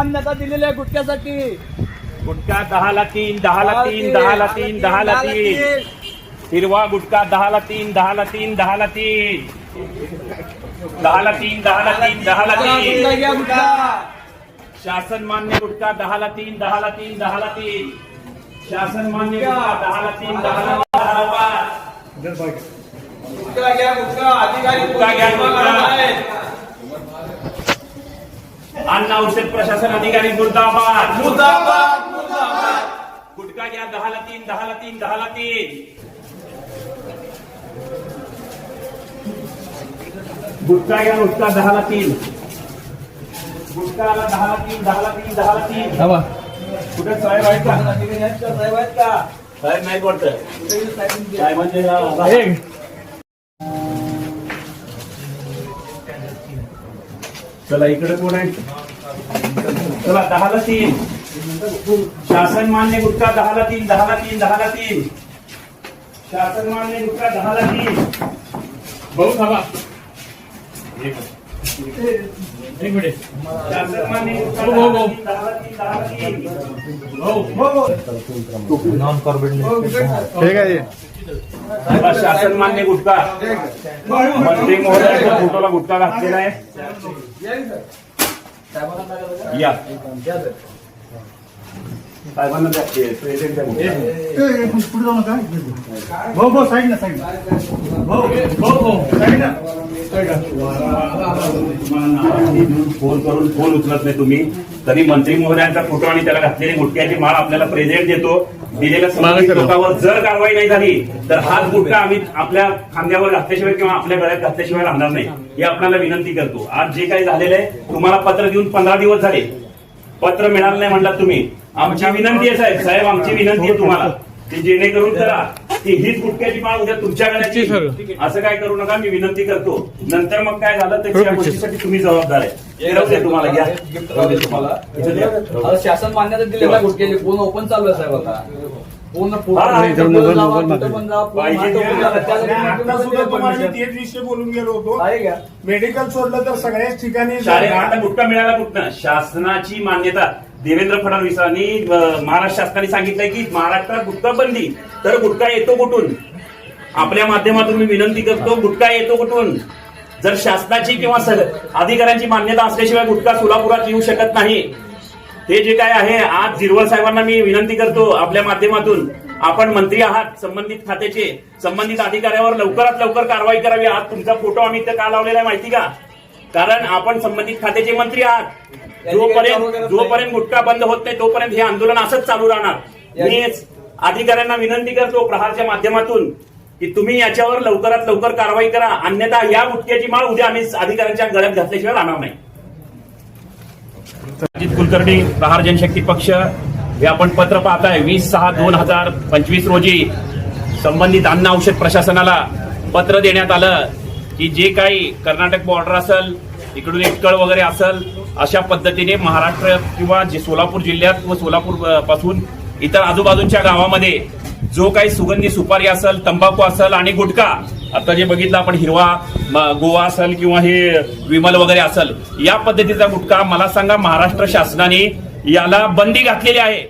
मान्यता दिलेली आहे गुटख्यासाठी गुटखा दहाला तीन दहाला तीन दहाला तीन दहाला तीन हिरवा गुटखा दहाला तीन दहाला तीन दहाला तीन दहाला तीन दहाला तीन दहाला तीन. शासन मान्य गुटखा दहाला तीन दहाला तीन दहाला तीन शासन मान्य गुटखा दहाला तीन दहाला दहाला पाच. गुटखा घ्या गुटखा अधिकारी गुटखा घ्या. अन्न औषध प्रशासन अधिकारी मुर्दाबाद. मुर्दाबाद मुर्दाबाद. गुटखा घ्या दहाला तीन दहाला तीन दहाला तीन. गुटखा घ्या गुटखा दहाला तीन. गुटखाला दहाला तीन दहाला तीन दहाला तीन. कुठे साहेब आहेत का? अधिकारी आहेत का? साहेब आहेत का? साहेब नाही साहेब साहेबांचे आहे. चला इकडे कोण आहे? चला दहाला तीन. शासन मान्य गुटका दहाला तीन दहाला तीन दहाला तीन. शासन मान्य गुटका दहाला तीन. भाऊ थांबा. एक मिनिट. एक शासन मान्य गुटखा दहाला तीन, दहाला तीन दहाला तीन. भाऊ. चला, शासन मान्य गुटखा. मंत्री महोदयाच्या फोटोला गुटखा घातलेला आहे. या. साहेबांना द्या. ते प्रेझेंट द्या गुटखा. फोन करून फोन उचलत नाही तुम्ही. तरी मंत्री महोदयांचा फोटो आणि त्याला घातलेली गुटख्याची माळ आपल्याला प्रेझेंट देतो. दिलेल्या संबंधित लोकांवर जर कारवाई नाही झाली तर हाच गुटखा आम्ही आपल्या खांद्यावर घातल्याशिवाय किंवा आपल्या गळ्यात घातल्याशिवाय राहणार नाही. हे आपल्याला विनंती करतो. आज जे काही झालेलं आहे तुम्हाला पत्र देऊन पंधरा दिवस झाले. पत्र मिळालं नाही म्हणलात तुम्ही. आमची विनंती आहे साहेब. साहेब आमची विनंती आहे तुम्हाला. की जेणेकरून करा की हीच गुटख्याची माळ उद्या तुमच्या गळ्याची. असं काय करू नका मी विनंती करतो. नंतर मग काय झालं तर त्या गोष्टीसाठी तुम्ही जबाबदार आहे. तुम्हाला घ्या. तुम्हाला. शासन मान्यता दिलेला गुटख्याची पूर्ण ओपन चालू आहे साहेब आता? पूर्ण हा, कुठं कुठं बोलून गेलो होतो. आहे का? मेडिकल सोडलं तर सगळ्याच ठिकाणी गुटखा मिळाला कुठनं शासनाची मान्यता. देवेंद्र फडणवीसांनी महाराष्ट्र शासनाने सांगितलंय की महाराष्ट्रात गुटखा बंदी. तर गुटखा येतो कुठून? आपल्या माध्यमातून मी विनंती करतो गुटखा येतो कुठून? जर शासनाची किंवा अधिकाऱ्यांची मान्यता असल्याशिवाय गुटखा सोलापुरात येऊ शकत नाही. हे जे काय आहे आज जिरवळ साहेबांना मी विनंती करतो आपल्या माध्यमातून. आपण मंत्री आहात संबंधित खात्याचे. संबंधित अधिकाऱ्यावर लवकरात लवकर कारवाई करावी. आज तुमचा फोटो आम्ही इथं का लावलेला आहे माहिती का? कारण आपण संबंधित खात्याचे मंत्री आहात. जोपर्यंत जोपर्यंत गुटखा बंद होत नाही तोपर्यंत हे आंदोलन असंच चालू राहणार. मी अधिकाऱ्यांना विनंती करतो प्रहारच्या माध्यमातून की तुम्ही याच्यावर लवकरात लवकर कारवाई करा. अन्यथा या गुटख्याची माळ उद्या आम्ही अधिकाऱ्यांच्या गळ्यात घातल्याशिवाय राहणार नाही. अजित कुलकर्णी प्रहार जनशक्ती पक्ष. हे आपण पत्र पाहताय. वीस सहा दोन हजार पंचवीस रोजी संबंधित अन्न औषध प्रशासनाला पत्र देण्यात आलं की जे काही कर्नाटक बॉर्डर असेल इकडून इटकळ वगैरे असेल अशा पद्धतीने महाराष्ट्र किंवा जे सोलापूर जिल्ह्यात व सोलापूरपासून इतर आजूबाजूच्या गावामध्ये जो काही सुगंधी सुपारी असेल तंबाखू असेल आणि गुटखा आता जे बघितलं आपण हिरवा गोवा असेल किंवा हे विमल वगैरे असेल या पद्धतीचा गुटखा मला सांगा महाराष्ट्र शासनाने याला बंदी घातलेली आहे.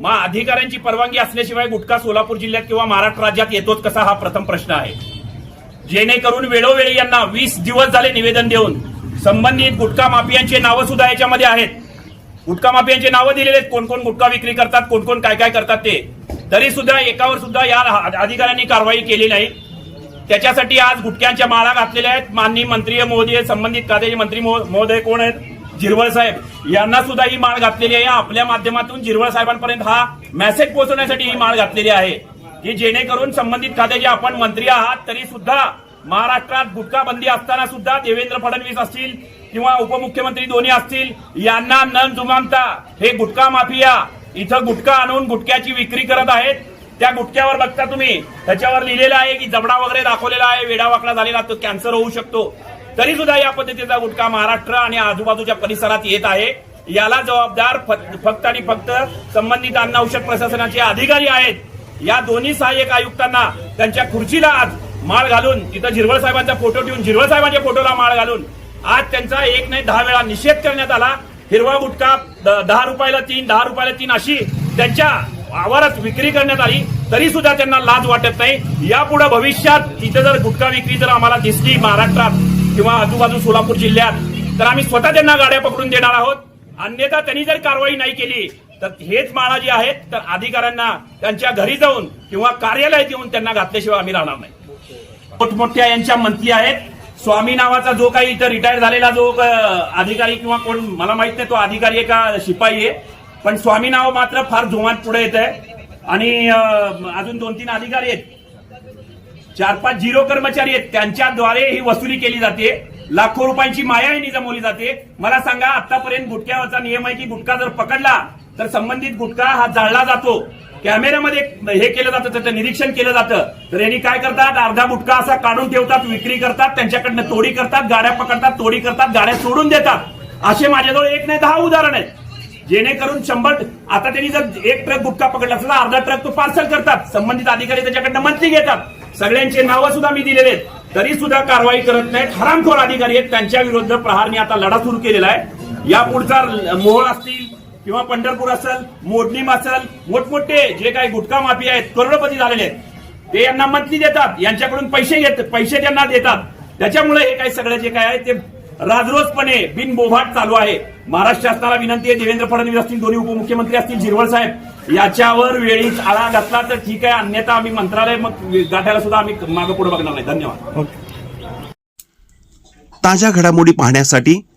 मग अधिकाऱ्यांची परवानगी असल्याशिवाय गुटखा सोलापूर जिल्ह्यात किंवा महाराष्ट्र राज्यात येतोच कसा हा प्रथम प्रश्न आहे. जेणेकरून वेळोवेळी यांना वीस दिवस झाले निवेदन देऊन संबंधित गुटखा माफियांचे नावं सुद्धा याच्यामध्ये आहेत. गुटखा माफियांचे नावं दिलेले आहेत. कोण कोण गुटखा विक्री करतात कोण कोण काय काय करतात ते. तरी सुद्धा एकावर सुद्धा या अधिकाऱ्यांनी कारवाई केली नाही. त्याच्यासाठी आज गुटख्यांच्या माळा घातलेल्या आहेत. माननीय मंत्री महोदय संबंधित खात्याचे मंत्री महोदय कोण आहेत? जिरवळ साहेब. यांना सुद्धा ही माळ घातलेली आहे. आपल्या माध्यमातून जिरवळ साहेबांपर्यंत हा मेसेज पोहोचवण्यासाठी ही माळ घातलेली आहे. की जेणेकरून संबंधित खात्याचे आपण मंत्री आहात तरी सुद्धा महाराष्ट्रात गुटखा बंदी असताना सुद्धा देवेंद्र फडणवीस असतील किंवा उपमुख्यमंत्री दोन्ही असतील यांना न जुमानता. हे गुटखा माफिया इथं गुटखा आणून गुटख्याची विक्री करत आहेत. त्या गुटख्यावर बघता तुम्ही त्याच्यावर लिहिलेलं आहे की जबडा वगैरे दाखवलेला आहे वेडावाकडा झालेला तो कॅन्सर होऊ शकतो. तरी सुद्धा या पद्धतीचा गुटखा महाराष्ट्र आणि आजूबाजूच्या परिसरात येत आहे. याला जबाबदार फ- फक्त आणि फक्त संबंधित अन्न औषध प्रशासनाचे अधिकारी आहेत. या दोन्ही सहाय्यक आयुक्तांना त्यांच्या खुर्चीला आज माळ घालून तिथं झिरवळ साहेबांचा फोटो ठेवून झिरवळ साहेबांच्या फोटोला माळ घालून आज त्यांचा एक नाही दहा वेळा निषेध करण्यात आला. हिरवा गुटखा दहा रुपयाला तीन दहा रुपयाला तीन अशी त्यांच्या आवारात विक्री करण्यात आली. तरी सुद्धा त्यांना लाज वाटत नाही. यापुढे भविष्यात तिथे जर गुटखा विक्री जर आम्हाला दिसली महाराष्ट्रात किंवा आजूबाजू सोलापूर जिल्ह्यात तर आम्ही स्वतः त्यांना गाड्या पकडून देणार आहोत. अन्यथा त्यांनी जर कारवाई नाही केली तर हेच माळा जे आहेत तर अधिकाऱ्यांना त्यांच्या घरी जाऊन किंवा कार्यालयात येऊन त्यांना घातल्याशिवाय आम्ही राहणार नाही. मोठमोठ्या यांच्या मंत्री आहेत. स्वामी नावाचा जो काही इथं रिटायर झालेला जो अधिकारी किंवा कोण मला माहीत नाही तो अधिकारी आहे का शिपाई आहे. पण स्वामी नाव मात्र फार जोमात पुढे येत आहे. आणि अजून दोन तीन अधिकारी आहेत. चार पाच झिरो कर्मचारी आहेत. त्यांच्याद्वारे ही वसुली केली जाते. लाखो रुपयांची मायाही जमवली जाते. मला सांगा आतापर्यंत गुटख्यावरचा नियम आहे की गुटखा जर पकडला तर संबंधित गुटखा हा जाळला जातो. कॅमेऱ्यामध्ये हे केलं जातं त्याचं निरीक्षण केलं जातं. तर यांनी काय करतात? अर्धा गुटखा असा काढून ठेवतात विक्री करतात त्यांच्याकडनं तोडी करतात गाड्या पकडतात तोडी करतात गाड्या सोडून देतात. असे माझ्याजवळ एक नाही दहा उदाहरण आहेत. जेणेकरून शंभर आता त्यांनी जर एक ट्रक गुटखा पकडला असला अर्धा ट्रक तो पार्सल करतात. संबंधित अधिकारी त्याच्याकडनं मंथली घेतात. सगळ्यांचे नावं सुद्धा मी दिलेले आहेत. तरी सुद्धा कारवाई करत नाहीत. हरामखोर अधिकारी आहेत. त्यांच्या विरुद्ध प्रहारने आता लढा सुरू केलेला आहे. या पुढचा मोहळ असतील किंवा पंढरपूर असेल मोडणीम असेल मोठमोठे जे काही गुटखा माफी आहेत करोडपती झालेले आहेत ते यांना मंथली देतात. यांच्याकडून पैसे घेत पैसे त्यांना देतात. त्याच्यामुळे हे काही सगळं जे काय आहे ते राजरोजपणे बिनबोभाट चालू आहे. महाराष्ट्र शासनाला विनंती आहे देवेंद्र फडणवीस असतील दोन्ही उपमुख्यमंत्री असतील झिरवळ साहेब याच्यावर वेळीच आळा घातला तर ठीक आहे अन्यथा आम्ही मंत्रालय मग गाठायला सुद्धा आम्ही मागे पुढे बघणार नाही. धन्यवाद. ताज्या घडामोडी पाहण्यासाठी